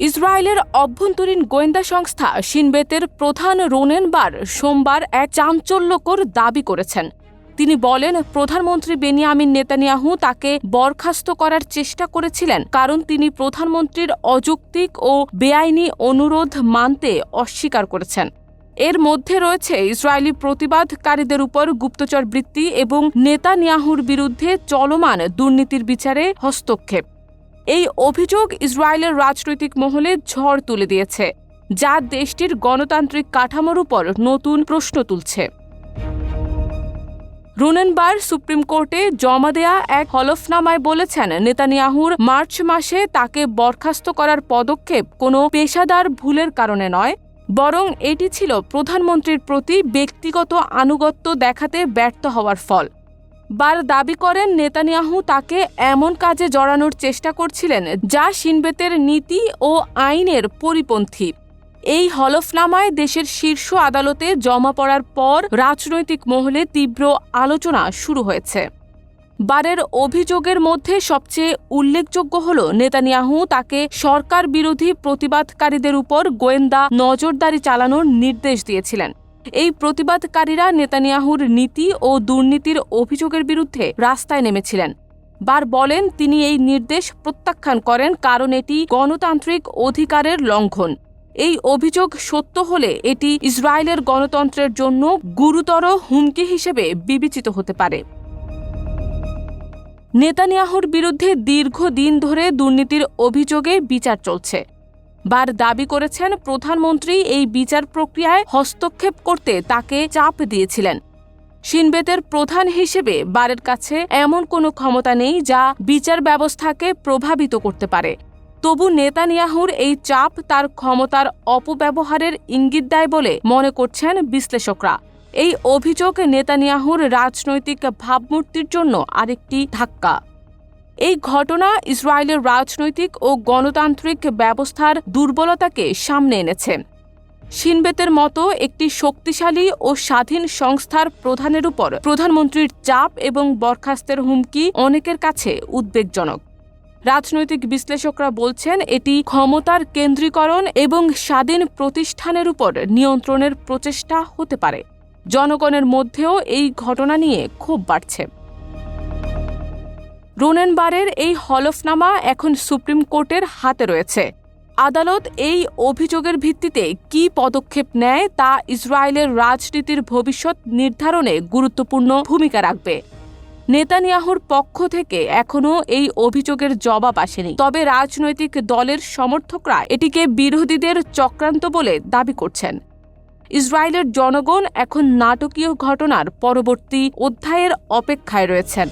ইসরায়েলের অভ্যন্তরীণ গোয়েন্দা সংস্থা সিনবেতের প্রধান রোনেনবার সোমবার এক চাঞ্চল্যকর দাবি করেছেন। তিনি বলেন, প্রধানমন্ত্রী বেনিয়ামিন নেতানিয়াহু তাকে বরখাস্ত করার চেষ্টা করেছিলেন, কারণ তিনি প্রধানমন্ত্রীর অযৌক্তিক ও বেআইনি অনুরোধ মানতে অস্বীকার করেছেন। এর মধ্যে রয়েছে ইসরায়েলি প্রতিবাদকারীদের উপর গুপ্তচর বৃত্তি এবং নেতানিয়াহুর বিরুদ্ধে চলমান দুর্নীতির বিচারে হস্তক্ষেপ। এই অভিযোগ ইসরায়েলের রাজনৈতিক মহলে ঝড় তুলে দিয়েছে, যা দেশটির গণতান্ত্রিক কাঠামোর উপর নতুন প্রশ্ন তুলছে। রুনেনবার সুপ্রিম কোর্টে জমা দেয়া এক হলফনামায় বলেছেন, নেতানিয়াহুর মার্চ মাসে তাকে বরখাস্ত করার পদক্ষেপ কোনো পেশাদার ভুলের কারণে নয়, বরং এটি ছিল প্রধানমন্ত্রীর প্রতি ব্যক্তিগত আনুগত্য দেখাতে ব্যর্থ হওয়ার ফল। বার দাবি করেন নেতানিয়াহু তাকে এমন কাজে জড়ানোর চেষ্টা করছিলেন যা সিনবেতের নীতি ও আইনের পরিপন্থী। এই হলফনামায় দেশের শীর্ষ আদালতে জমা পড়ার পর রাজনৈতিক মহলে তীব্র আলোচনা শুরু হয়েছে। বারের অভিযোগের মধ্যে সবচেয়ে উল্লেখযোগ্য হল নেতানিয়াহু তাকে সরকার বিরোধী প্রতিবাদকারীদের উপর গোয়েন্দা নজরদারি চালানোর নির্দেশ দিয়েছিলেন। এই প্রতিবাদকারীরা নেতানিয়াহুর নীতি ও দুর্নীতির অভিযোগের বিরুদ্ধে রাস্তায় নেমেছিলেন। বার বলেন, তিনি এই নির্দেশ প্রত্যাখ্যান করেন কারণ এটি গণতান্ত্রিক অধিকারের লঙ্ঘন। এই অভিযোগ সত্য হলে এটি ইসরায়েলের গণতন্ত্রের জন্য গুরুতর হুমকি হিসেবে বিবেচিত হতে পারে। নেতানিয়াহুর বিরুদ্ধে দীর্ঘদিন ধরে দুর্নীতির অভিযোগে বিচার চলছে। বার দাবি করেছেন প্রধানমন্ত্রী এই বিচার প্রক্রিয়ায় হস্তক্ষেপ করতে তাকে চাপ দিয়েছিলেন। সিনবেতের প্রধান হিসেবে বারের কাছে এমন কোনো ক্ষমতা নেই যা বিচার ব্যবস্থাকে প্রভাবিত করতে পারে। তবু নেতানিয়াহুর এই চাপ তার ক্ষমতার অপব্যবহারের ইঙ্গিত দেয় বলে মনে করছেন বিশ্লেষকরা। এই অভিযোগ নেতানিয়াহুর রাজনৈতিক ভাবমূর্তির জন্য আরেকটি ধাক্কা। এই ঘটনা ইসরায়েলের রাজনৈতিক ও গণতান্ত্রিক ব্যবস্থার দুর্বলতাকে সামনে এনেছে। সিনবেতের মতো একটি শক্তিশালী ও স্বাধীন সংস্থার প্রধানের উপর প্রধানমন্ত্রীর চাপ এবং বরখাস্তের হুমকি অনেকের কাছে উদ্বেগজনক। রাজনৈতিক বিশ্লেষকরা বলছেন, এটি ক্ষমতার কেন্দ্রীকরণ এবং স্বাধীন প্রতিষ্ঠানের উপর নিয়ন্ত্রণের প্রচেষ্টা হতে পারে। জনগণের মধ্যেও এই ঘটনা নিয়ে ক্ষোভ বাড়ছে। রোনেনবারের এই হলফনামা এখন সুপ্রিম কোর্টের হাতে রয়েছে। আদালত এই অভিযোগের ভিত্তিতে কি পদক্ষেপ নেয় তা ইসরায়েলের রাজনীতির ভবিষ্যৎ নির্ধারণে গুরুত্বপূর্ণ ভূমিকা রাখবে। নেতানিয়াহুর পক্ষ থেকে এখনও এই অভিযোগের জবাব আসেনি। তবে রাজনৈতিক দলের সমর্থকরা এটিকে বিরোধীদের চক্রান্ত বলে দাবি করছেন। ইসরায়েলের জনগণ এখন নাটকীয় ঘটনার পরবর্তী অধ্যায়ের অপেক্ষায় রয়েছেন।